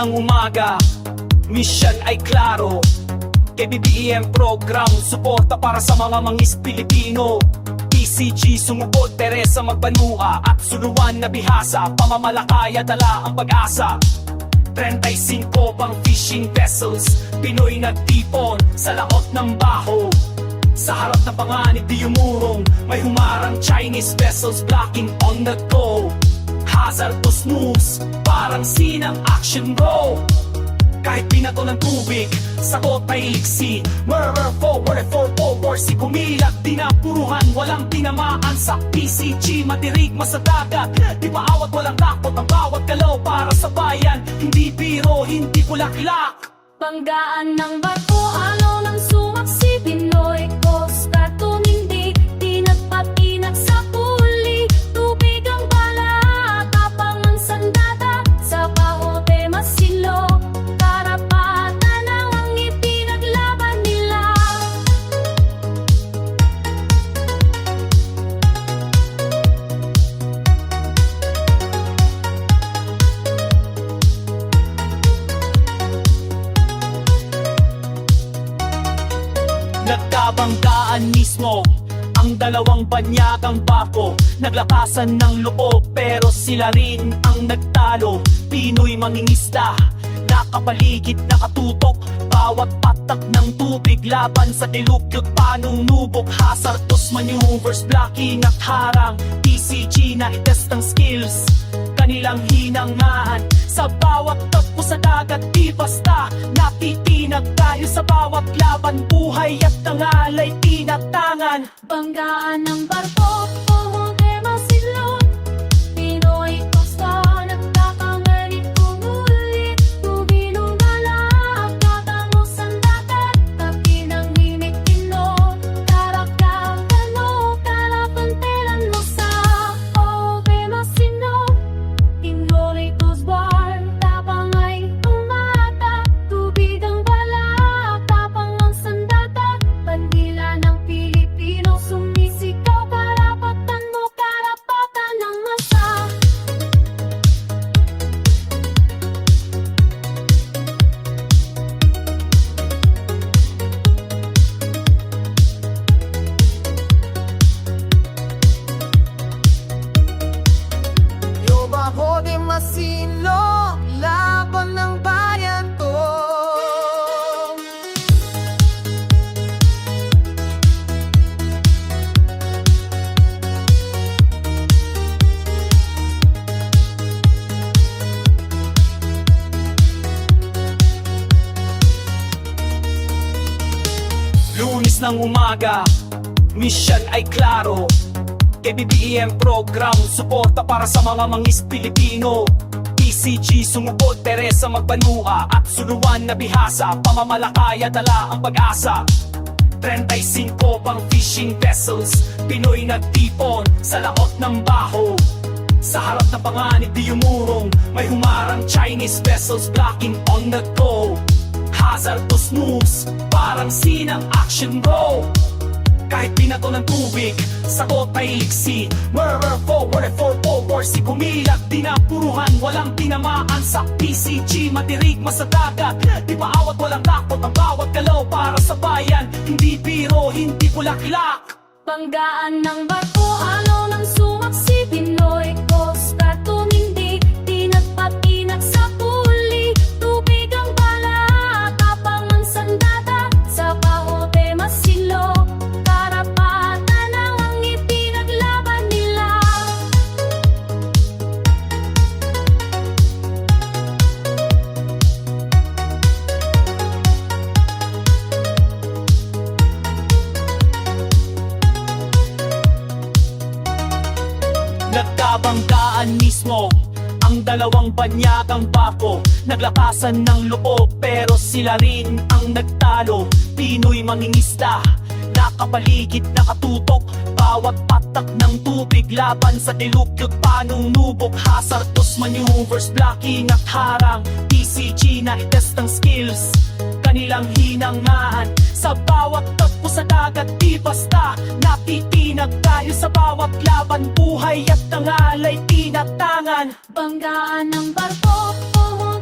ng umaga. Mission ay klaro. KBBEM program Suporta para sa mga mangis Pilipino. PCG sumugod Teresa magbanua At suluan na bihasa. Pamamalakaya dala ang pag-asa. 35 pang fishing vessels Pinoy nagtipon sa laot ng baho. Sa harap ng panganib di umurong May humarang Chinese vessels blocking on the go Hazardous moves, parang sinang action bro kahit binato ng tubig, sagot ay iksi Murmur forward, for forward Si kumilat, dinapuruhan Walang tinamaan sa PCG Madirigma sa dagat Di maawat, walang takot Ang bawat galaw para sa bayan. Hindi biro, hindi bulaklak. Banggaan ng barko, alo ng dalawang banyagang bako. Naglakasan ng loob pero sila rin ang nagtalo. Pinoy mangingisda Nakapaligid, nakatutok. Bawat patak ng tubig Laban sa dilugyot panunubok Hazardous maneuvers Blocking at harang. PCG na itest ang skills Kanilang hinangaan Sa bawat tagpo sa dagat Di basta natitinag. Tayo sa bawat laban Buhay at tangalay tinatangan Banggaan ng barko, Lunis ng umaga. Mission ay klaro. KBBEM program Suporta para sa mga mangis Pilipino. PCG sumugod Teresa magbanua At suluan na bihasa Pamamalakaya dala ang pag-asa. 35 pang fishing vessels Pinoy nagtipon sa laot ng baho. Sa harap ng panganib di umurong May humarang Chinese vessels blocking on the go Hazardous moves, parang sinang action bro. Kahit binato ng tubig, sagot ay iksi Murmur forward, for forward. Si kumilat, dinapuruhan Walang tinamaan sa PCG Madirigma sa dagat. Di maawat, walang takot. Ang bawat galaw para sa bayan. Hindi biro, hindi bulaklak Banggaan ng barko, alo ng dalawang banyagang bako. Naglakasan ng loob pero sila rin ang nagtalo. Pinoy mangingisda Nakapaligid, nakatutok. Bawat patak ng tubig Laban sa dilugyot panunubok Hazardous maneuvers Blocking at harang PCG na itest ang skills. Kanilang hinangaan Sa bawat tagpo sa dagat Di basta. Natitinag tayo sa bawat laban Buhay at tangalay tinatangan. Banggaan ng barko, pumunta